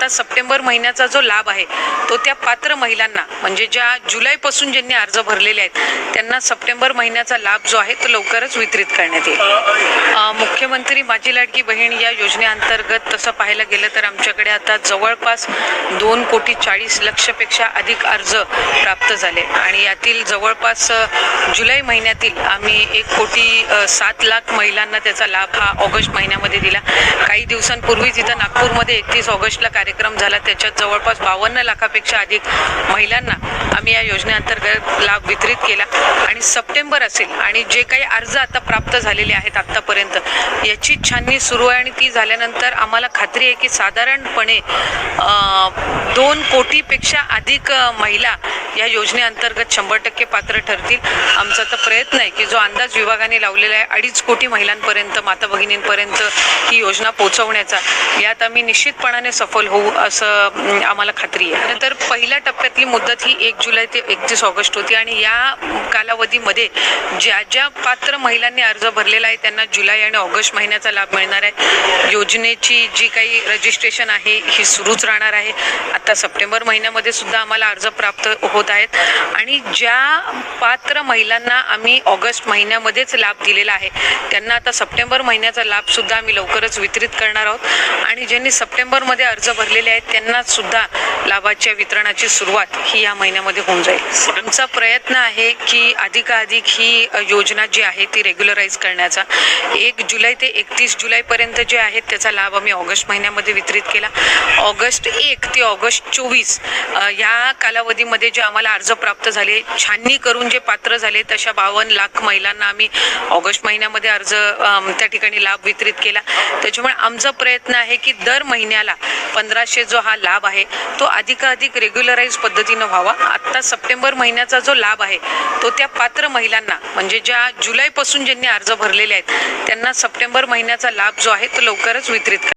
आता सप्टेंबर महिन्याचा जो लाभ आहे तो त्या पात्र महिलांना म्हणजे ज्या जुलैपासून ज्यांनी अर्ज भरलेले आहेत त्यांना सप्टेंबर महिन्याचा लाभ जो आहे तो लवकरच वितरित करण्यात येईल. मुख्यमंत्री माझी लाडकी बहीण या योजनेअंतर्गत तसं पाहायला गेलं तर आमच्याकडे आता जवळपास दोन कोटी चाळीस लक्षपेक्षा अधिक अर्ज प्राप्त झाले. आणि यातील जवळपास जुलै महिन्यातील आम्ही एक कोटी सात लाख महिलांना त्याचा लाभ हा ऑगस्ट महिन्यामध्ये दिला. काही दिवसांपूर्वीच इथं नागपूरमध्ये एकतीस ऑगस्टला कार्य कार्यक्रम झाला त्याच्यात जवळपास बावन्न लाखापेक्षा अधिक महिलांना आम्ही या योजनेअंतर्गत लाभ वितरित केला. आणि सप्टेंबर असेल आणि जे काही अर्ज आता प्राप्त झालेले आहेत आत्तापर्यंत याची छाननी सुरू आहे आणि ती झाल्यानंतर आम्हाला खात्री आहे की साधारणपणे दोन कोटीपेक्षा अधिक महिला या योजनेअंतर्गत शंभर टक्के पात्र ठरतील. आमचा तर प्रयत्न आहे की जो अंदाज विभागाने लावलेला आहे अडीच कोटी महिलांपर्यंत माता भगिनींपर्यंत ही योजना पोहोचवण्याचा यात आम्ही निश्चितपणाने सफल होऊ असं आम्हाला खात्री आहे. नंतर पहिल्या टप्प्यातली मुदत ही एक जुलै ते एकतीस ऑगस्ट होती आणि या कालावधीमध्ये ज्या ज्या पात्र महिलांनी अर्ज भरलेला आहे त्यांना जुलै आणि ऑगस्ट महिन्याचा लाभ मिळणार आहे. योजनेची जी काही रजिस्ट्रेशन आहे ही सुरूच राहणार आहे. आता सप्टेंबर महिन्यामध्ये सुद्धा आम्हाला अर्ज प्राप्त हो होत आहेत. आणि ज्या पात्र महिलांना आम्ही ऑगस्ट महिन्यामध्येच लाभ दिलेला आहे त्यांना आता सप्टेंबर महिन्याचा लाभसुद्धा आम्ही लवकरच वितरित करणार आहोत. आणि ज्यांनी सप्टेंबरमध्ये अर्ज भरलेले आहेत त्यांनासुद्धा लाभाच्या वितरणाची सुरुवात ही या महिन्यामध्ये होऊन जाईल. आमचा प्रयत्न आहे की अधिकाधिक ही योजना जी आहे ती रेग्युलराईज करण्याचा. एक जुलै ते एकतीस जुलैपर्यंत जे आहेत त्याचा लाभ आम्ही ऑगस्ट महिन्यामध्ये वितरित केला. ऑगस्ट एक ते ऑगस्ट चोवीस या कालावधीमध्ये जे आम्हाला अर्ज प्राप्त झाले छाननी करून जे पात्र झाले तशा बावन्न लाख महिलांना आम्ही ऑगस्ट महिन्यामध्ये अर्ज त्या ठिकाणी लाभ वितरित केला. त्याच्यामुळे आमचा प्रयत्न आहे की दर महिन्याला पंधराशे जो हा लाभ आहे तो अधिकाधिक रेग्युलराईज पद्धतीनं व्हावा. आत्ता सप्टेंबर महिन्याचा जो लाभ आहे तो त्या पात्र महिलांना म्हणजे ज्या जुलैपासून ज्यांनी अर्ज भरलेले आहेत त्यांना सप्टेंबर महिन्याचा लाभ जो आहे तो लवकरच वितरित